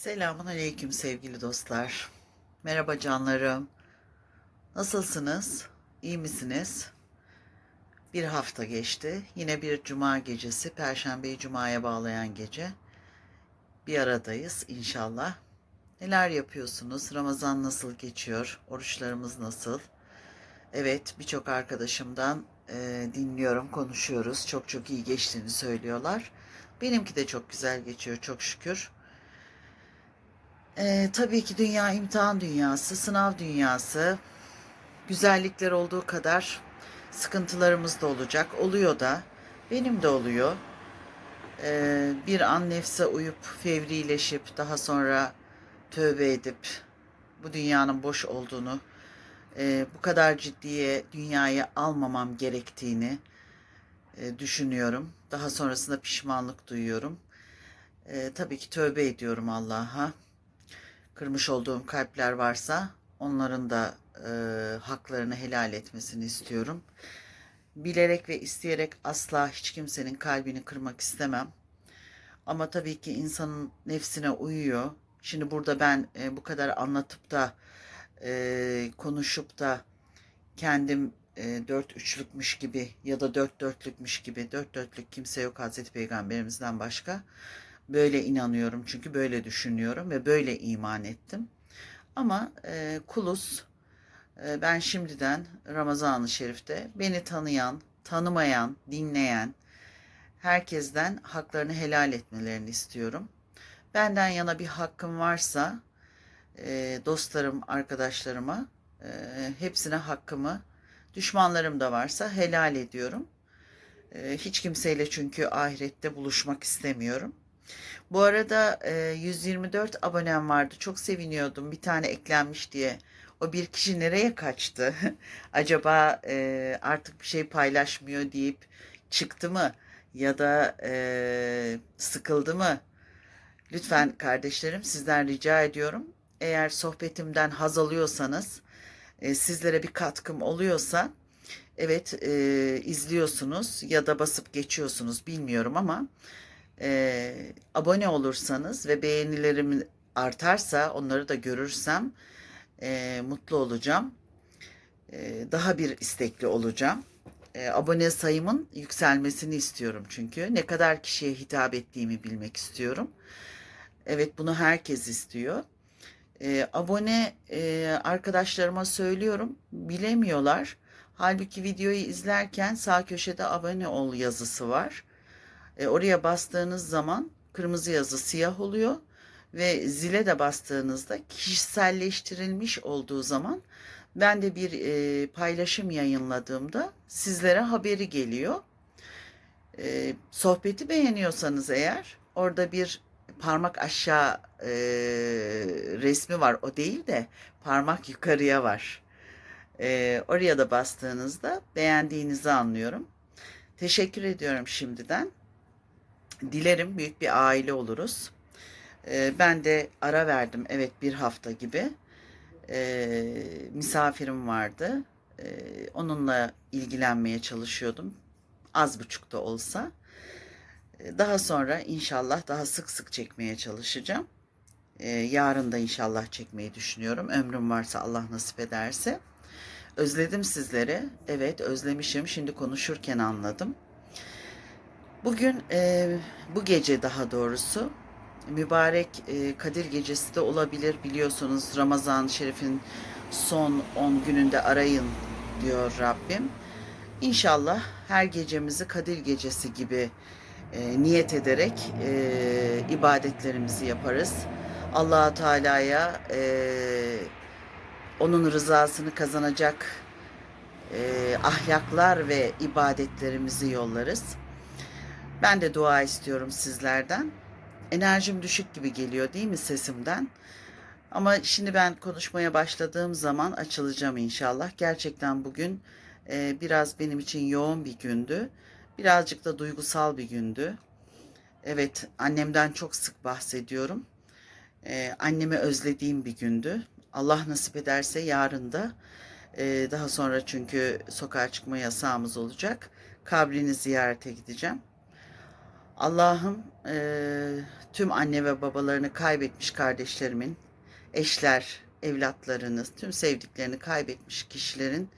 Selamun aleyküm sevgili dostlar. Merhaba canlarım. Nasılsınız? İyi misiniz? Bir hafta geçti. Yine bir cuma gecesi. Perşembeyi cumaya bağlayan gece. Bir aradayız inşallah. Neler yapıyorsunuz? Ramazan nasıl geçiyor? Oruçlarımız nasıl? Evet, birçok arkadaşımdan e, dinliyorum, konuşuyoruz. Çok çok iyi geçtiğini söylüyorlar. Benimki de çok güzel geçiyor çok şükür. Ee, tabii ki dünya imtihan dünyası, sınav dünyası. Güzellikler olduğu kadar sıkıntılarımız da olacak. Oluyor da. Benim de oluyor. Ee, bir an nefse uyup fevrileşip daha sonra tövbe edip bu dünyanın boş olduğunu, e, bu kadar ciddiye dünyayı almamam gerektiğini e, düşünüyorum. Daha sonrasında pişmanlık duyuyorum. E, tabii ki tövbe ediyorum Allah'a kırmış olduğum kalpler varsa onların da e, haklarını helal etmesini istiyorum. Bilerek ve isteyerek asla hiç kimsenin kalbini kırmak istemem. Ama tabii ki insanın nefsine uyuyor. Şimdi burada ben e, bu kadar anlatıp da e, konuşup da kendim e, dört üçlükmüş gibi ya da dört dörtlükmüş gibi dört dörtlük kimse yok Hazreti Peygamberimizden başka Böyle inanıyorum çünkü böyle düşünüyorum ve böyle iman ettim. Ama e, kulus e, ben şimdiden Ramazan-ı Şerif'te beni tanıyan, tanımayan, dinleyen herkesten haklarını helal etmelerini istiyorum. Benden yana bir hakkım varsa e, dostlarım, arkadaşlarıma e, hepsine hakkımı, düşmanlarım da varsa helal ediyorum. E, hiç kimseyle çünkü ahirette buluşmak istemiyorum. Bu arada e, 124 abonem vardı. Çok seviniyordum. Bir tane eklenmiş diye. O bir kişi nereye kaçtı? Acaba e, artık bir şey paylaşmıyor deyip çıktı mı? Ya da e, sıkıldı mı? Lütfen kardeşlerim sizden rica ediyorum. Eğer sohbetimden haz alıyorsanız, e, sizlere bir katkım oluyorsa, evet e, izliyorsunuz ya da basıp geçiyorsunuz bilmiyorum ama e, abone olursanız ve beğenilerim artarsa onları da görürsem e, mutlu olacağım. E, daha bir istekli olacağım. E, abone sayımın yükselmesini istiyorum çünkü. Ne kadar kişiye hitap ettiğimi bilmek istiyorum. Evet bunu herkes istiyor. E, abone e, arkadaşlarıma söylüyorum bilemiyorlar. Halbuki videoyu izlerken sağ köşede abone ol yazısı var. E, oraya bastığınız zaman kırmızı yazı siyah oluyor ve zile de bastığınızda kişiselleştirilmiş olduğu zaman ben de bir e, paylaşım yayınladığımda sizlere haberi geliyor. E, sohbeti beğeniyorsanız eğer orada bir parmak aşağı e, resmi var o değil de parmak yukarıya var. E, oraya da bastığınızda beğendiğinizi anlıyorum. Teşekkür ediyorum şimdiden. Dilerim büyük bir aile oluruz. Ee, ben de ara verdim evet bir hafta gibi. Ee, misafirim vardı. Ee, onunla ilgilenmeye çalışıyordum. Az buçuk da olsa. Daha sonra inşallah daha sık sık çekmeye çalışacağım. Yarın da inşallah çekmeyi düşünüyorum. Ömrüm varsa Allah nasip ederse. Özledim sizleri. Evet özlemişim. Şimdi konuşurken anladım. Bugün e, bu gece daha doğrusu mübarek e, Kadir Gecesi de olabilir biliyorsunuz Ramazan Şerif'in son 10 gününde arayın diyor Rabbim. İnşallah her gecemizi Kadir Gecesi gibi e, niyet ederek e, ibadetlerimizi yaparız. allah Teala'ya e, onun rızasını kazanacak e, ahlaklar ve ibadetlerimizi yollarız. Ben de dua istiyorum sizlerden. Enerjim düşük gibi geliyor değil mi sesimden? Ama şimdi ben konuşmaya başladığım zaman açılacağım inşallah. Gerçekten bugün e, biraz benim için yoğun bir gündü. Birazcık da duygusal bir gündü. Evet annemden çok sık bahsediyorum. E, annemi özlediğim bir gündü. Allah nasip ederse yarın da e, daha sonra çünkü sokağa çıkma yasağımız olacak. Kabrini ziyarete gideceğim. Allah'ım eee, tüm anne ve babalarını kaybetmiş kardeşlerimin, eşler, evlatlarını, tüm sevdiklerini kaybetmiş kişilerin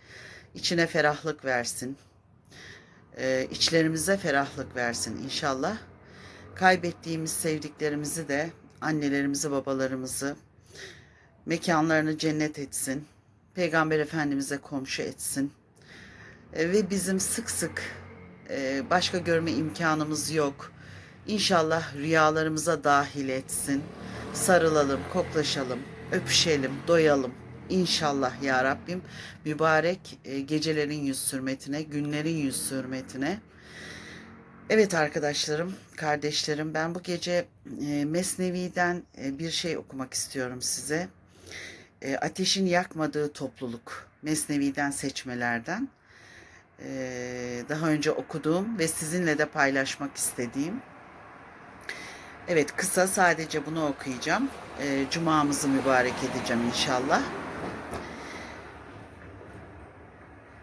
içine ferahlık versin. Eee içlerimize ferahlık versin inşallah. Kaybettiğimiz sevdiklerimizi de annelerimizi, babalarımızı mekanlarını cennet etsin. Peygamber Efendimiz'e komşu etsin. E, ve bizim sık sık e, başka görme imkanımız yok. İnşallah rüyalarımıza dahil etsin. Sarılalım, koklaşalım, öpüşelim, doyalım. İnşallah ya Rabbim mübarek e, gecelerin yüz hürmetine, günlerin yüz hürmetine. Evet arkadaşlarım, kardeşlerim ben bu gece e, Mesnevi'den e, bir şey okumak istiyorum size. Ateşin yakmadığı topluluk Mesnevi'den seçmelerden daha önce okuduğum ve sizinle de paylaşmak istediğim. Evet kısa sadece bunu okuyacağım. E, Cumamızı mübarek edeceğim inşallah.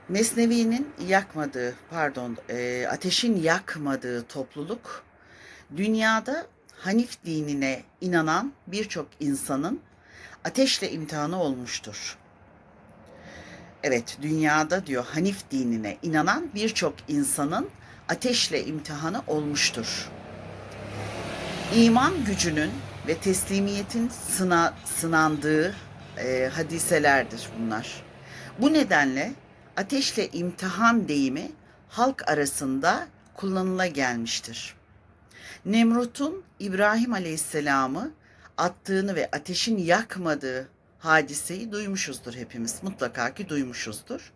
Mesnevi'nin yakmadığı, pardon, e, ateşin yakmadığı topluluk, dünyada Hanif dinine inanan birçok insanın ateşle imtihanı olmuştur. Evet, dünyada diyor Hanif dinine inanan birçok insanın ateşle imtihanı olmuştur. İman gücünün ve teslimiyetin sına, sınandığı e, hadiselerdir bunlar. Bu nedenle ateşle imtihan deyimi halk arasında kullanıla gelmiştir. Nemrut'un İbrahim Aleyhisselam'ı attığını ve ateşin yakmadığı hadiseyi duymuşuzdur hepimiz. Mutlaka ki duymuşuzdur.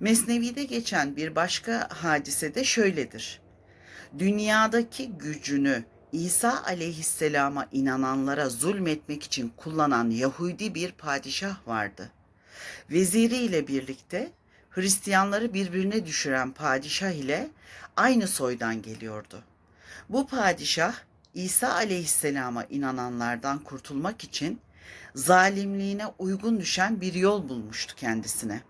Mesnevi'de geçen bir başka hadise de şöyledir. Dünyadaki gücünü İsa aleyhisselama inananlara zulmetmek için kullanan Yahudi bir padişah vardı. Veziriyle birlikte Hristiyanları birbirine düşüren padişah ile aynı soydan geliyordu. Bu padişah İsa aleyhisselama inananlardan kurtulmak için zalimliğine uygun düşen bir yol bulmuştu kendisine.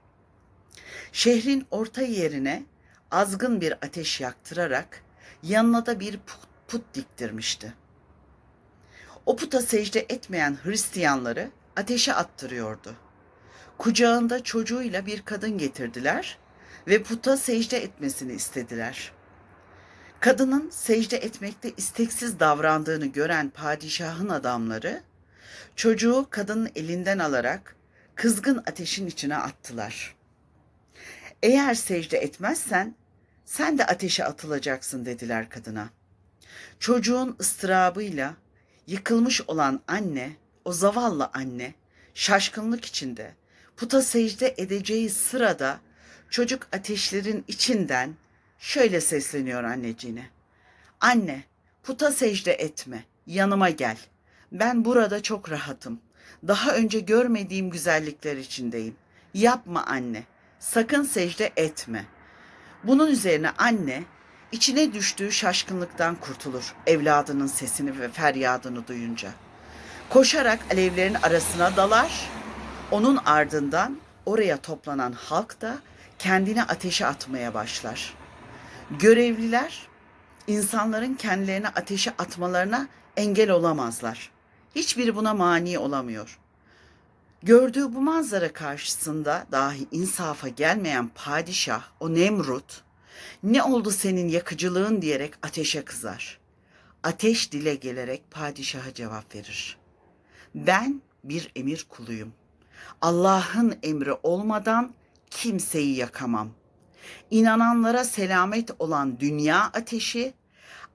Şehrin orta yerine azgın bir ateş yaktırarak yanına da bir put, put diktirmişti. O puta secde etmeyen Hristiyanları ateşe attırıyordu. Kucağında çocuğuyla bir kadın getirdiler ve puta secde etmesini istediler. Kadının secde etmekte isteksiz davrandığını gören padişahın adamları çocuğu kadının elinden alarak kızgın ateşin içine attılar. Eğer secde etmezsen sen de ateşe atılacaksın dediler kadına. Çocuğun ıstırabıyla yıkılmış olan anne, o zavallı anne şaşkınlık içinde puta secde edeceği sırada çocuk ateşlerin içinden şöyle sesleniyor anneciğine. Anne, puta secde etme, yanıma gel. Ben burada çok rahatım. Daha önce görmediğim güzellikler içindeyim. Yapma anne, sakın secde etme. Bunun üzerine anne içine düştüğü şaşkınlıktan kurtulur evladının sesini ve feryadını duyunca. Koşarak alevlerin arasına dalar. Onun ardından oraya toplanan halk da kendini ateşe atmaya başlar. Görevliler insanların kendilerini ateşe atmalarına engel olamazlar. Hiçbiri buna mani olamıyor. Gördüğü bu manzara karşısında dahi insafa gelmeyen padişah, o Nemrut, ne oldu senin yakıcılığın diyerek ateşe kızar. Ateş dile gelerek padişaha cevap verir. Ben bir emir kuluyum. Allah'ın emri olmadan kimseyi yakamam. İnananlara selamet olan dünya ateşi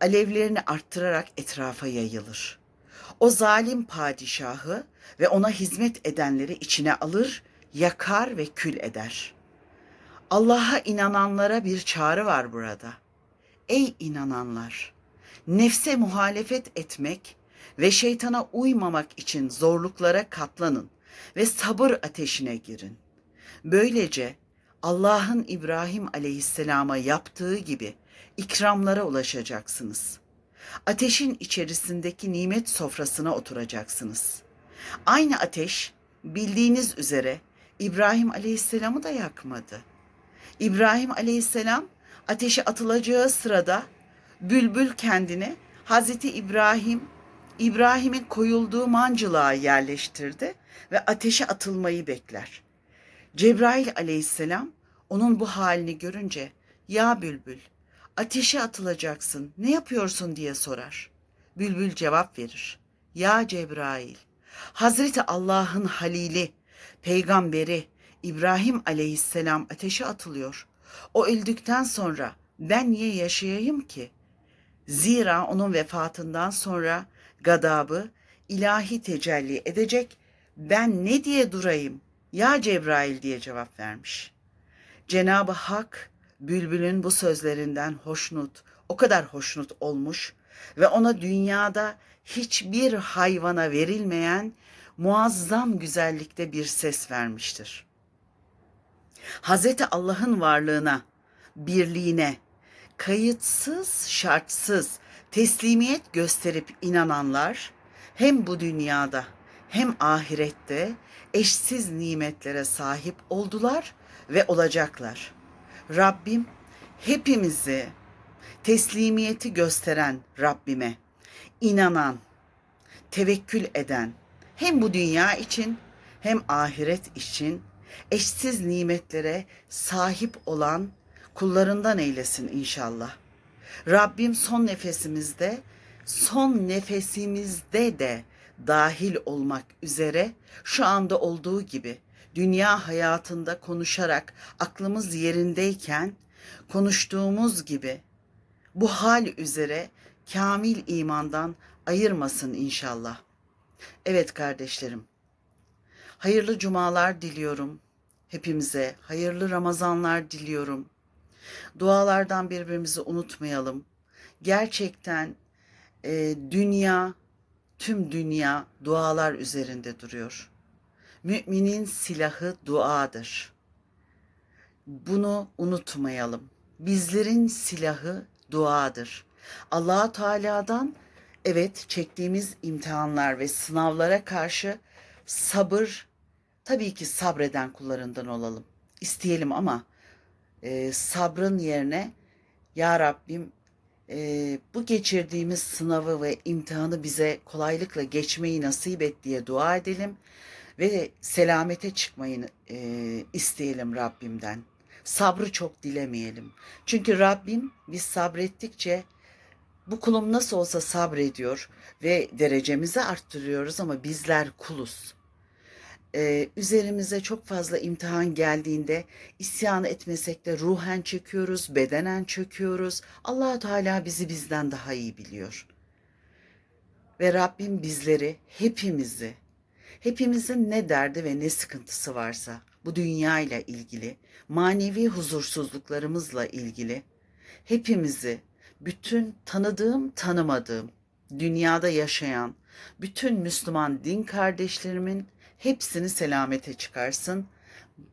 alevlerini arttırarak etrafa yayılır. O zalim padişahı ve ona hizmet edenleri içine alır, yakar ve kül eder. Allah'a inananlara bir çağrı var burada. Ey inananlar! Nefse muhalefet etmek ve şeytana uymamak için zorluklara katlanın ve sabır ateşine girin. Böylece Allah'ın İbrahim aleyhisselama yaptığı gibi ikramlara ulaşacaksınız. Ateşin içerisindeki nimet sofrasına oturacaksınız. Aynı ateş bildiğiniz üzere İbrahim aleyhisselamı da yakmadı. İbrahim aleyhisselam ateşe atılacağı sırada Bülbül kendini Hazreti İbrahim İbrahim'in koyulduğu mancılığa yerleştirdi ve ateşe atılmayı bekler. Cebrail aleyhisselam onun bu halini görünce ya bülbül ateşe atılacaksın ne yapıyorsun diye sorar. Bülbül cevap verir. Ya Cebrail Hazreti Allah'ın halili, peygamberi İbrahim aleyhisselam ateşe atılıyor. O öldükten sonra ben niye yaşayayım ki? Zira onun vefatından sonra gadabı ilahi tecelli edecek. Ben ne diye durayım? Ya Cebrail diye cevap vermiş. Cenab-ı Hak bülbülün bu sözlerinden hoşnut, o kadar hoşnut olmuş ve ona dünyada hiçbir hayvana verilmeyen muazzam güzellikte bir ses vermiştir. Hazreti Allah'ın varlığına, birliğine, kayıtsız, şartsız teslimiyet gösterip inananlar hem bu dünyada hem ahirette eşsiz nimetlere sahip oldular ve olacaklar. Rabbim hepimizi teslimiyeti gösteren Rabbime inanan, tevekkül eden hem bu dünya için hem ahiret için eşsiz nimetlere sahip olan kullarından eylesin inşallah. Rabbim son nefesimizde, son nefesimizde de dahil olmak üzere şu anda olduğu gibi dünya hayatında konuşarak aklımız yerindeyken konuştuğumuz gibi bu hal üzere kamil imandan ayırmasın inşallah. Evet kardeşlerim. Hayırlı cumalar diliyorum hepimize. Hayırlı Ramazanlar diliyorum. Dualardan birbirimizi unutmayalım. Gerçekten e, dünya, tüm dünya dualar üzerinde duruyor. Müminin silahı duadır. Bunu unutmayalım. Bizlerin silahı duadır. Allah Teala'dan evet çektiğimiz imtihanlar ve sınavlara karşı sabır tabii ki sabreden kullarından olalım. İsteyelim ama e, sabrın yerine Ya Rabbim e, bu geçirdiğimiz sınavı ve imtihanı bize kolaylıkla geçmeyi nasip et diye dua edelim ve selamete çıkmayı e, isteyelim Rabbimden. Sabrı çok dilemeyelim. Çünkü Rabbim biz sabrettikçe bu kulum nasıl olsa sabrediyor ve derecemizi arttırıyoruz ama bizler kuluz. Ee, üzerimize çok fazla imtihan geldiğinde isyan etmesek de ruhen çöküyoruz, bedenen çöküyoruz. allah Teala bizi bizden daha iyi biliyor. Ve Rabbim bizleri, hepimizi, hepimizin ne derdi ve ne sıkıntısı varsa bu dünya ile ilgili, manevi huzursuzluklarımızla ilgili hepimizi bütün tanıdığım, tanımadığım, dünyada yaşayan bütün Müslüman din kardeşlerimin hepsini selamete çıkarsın.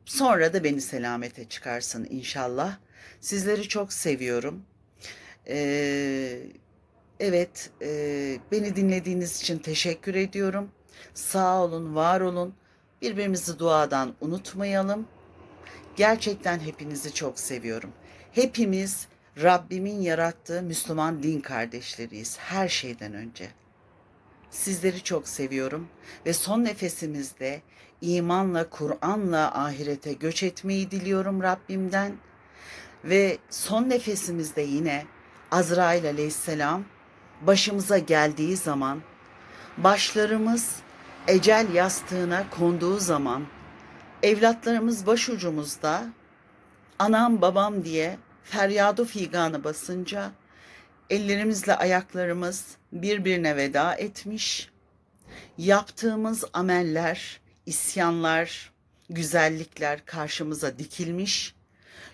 Sonra da beni selamete çıkarsın inşallah. Sizleri çok seviyorum. Ee, evet, e, beni dinlediğiniz için teşekkür ediyorum. Sağ olun, var olun. Birbirimizi duadan unutmayalım. Gerçekten hepinizi çok seviyorum. Hepimiz Rabbimin yarattığı Müslüman din kardeşleriyiz her şeyden önce. Sizleri çok seviyorum ve son nefesimizde imanla, Kur'an'la ahirete göç etmeyi diliyorum Rabbimden. Ve son nefesimizde yine Azrail aleyhisselam başımıza geldiği zaman başlarımız ecel yastığına konduğu zaman evlatlarımız başucumuzda anam babam diye feryadı figanı basınca ellerimizle ayaklarımız birbirine veda etmiş. Yaptığımız ameller, isyanlar, güzellikler karşımıza dikilmiş.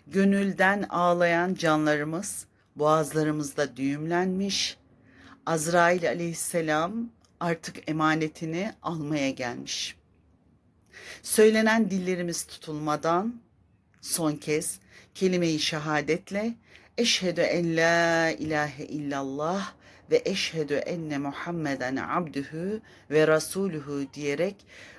Gönülden ağlayan canlarımız boğazlarımızda düğümlenmiş. Azrail aleyhisselam artık emanetini almaya gelmiş. Söylenen dillerimiz tutulmadan son kez kelime-i şehadetle eşhedü en la ilahe illallah ve eşhedü enne Muhammeden abdühü ve rasuluhu diyerek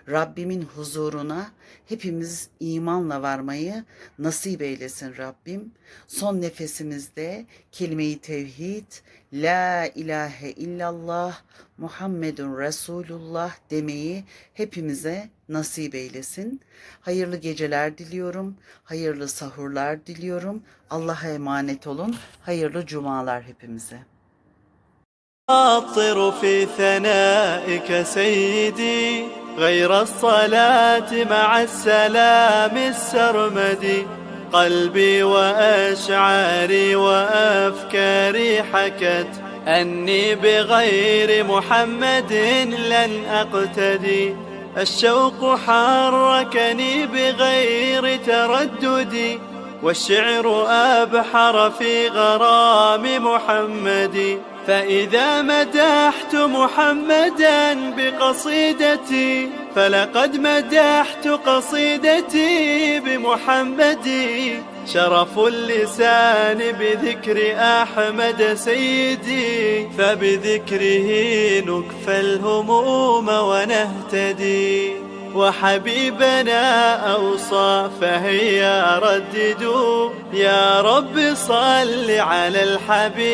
Rabbimin huzuruna hepimiz imanla varmayı nasip eylesin Rabbim. Son nefesimizde kelime-i tevhid, la ilahe illallah, Muhammedun Resulullah demeyi hepimize nasip eylesin. Hayırlı geceler diliyorum, hayırlı sahurlar diliyorum. Allah'a emanet olun. Hayırlı cumalar hepimize. أطر في ثنائك سيدي غير الصلاة مع السلام السرمدي قلبي وأشعاري وأفكاري حكت أني بغير محمد لن أقتدي. الشوق حركني بغير ترددي. والشعر أبحر في غرام محمد. فإذا مدحت محمدا بقصيدتي فلقد مدحت قصيدتي بمحمد. شرف اللسان بذكر أحمد سيدي فبذكره نكفى الهموم ونهتدي. وحبيبنا أوصى فهيا رددوا يا رب صل على الحبيب.